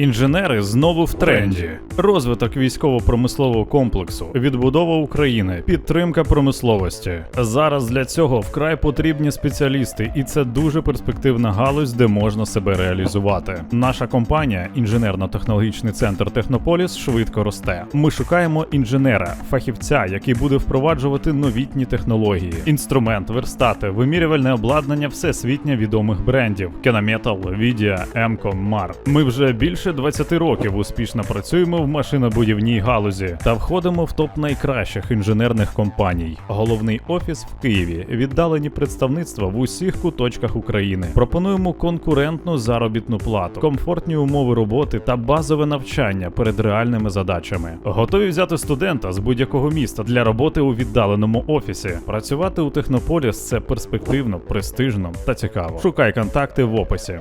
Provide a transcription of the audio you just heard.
Інженери знову в тренді. Розвиток військово-промислового комплексу, відбудова України, підтримка промисловості. Зараз для цього вкрай потрібні спеціалісти, і це дуже перспективна галузь, де можна себе реалізувати. Наша компанія, інженерно-технологічний центр Технополіс, швидко росте. Ми шукаємо інженера, фахівця, який буде впроваджувати новітні технології, інструмент, верстати, вимірювальне обладнання всесвітньо відомих брендів: Кенаметал, Відія, Емко, Мар. Ми вже більше 20 років успішно працюємо в машинобудівній галузі та входимо в топ найкращих інженерних компаній. Головний офіс в Києві, віддалені представництва в усіх куточках України. Пропонуємо конкурентну заробітну плату, комфортні умови роботи та базове навчання перед реальними задачами. Готові взяти студента з будь-якого міста для роботи у віддаленому офісі. Працювати у Технополіс це перспективно, престижно та цікаво. Шукай контакти в описі.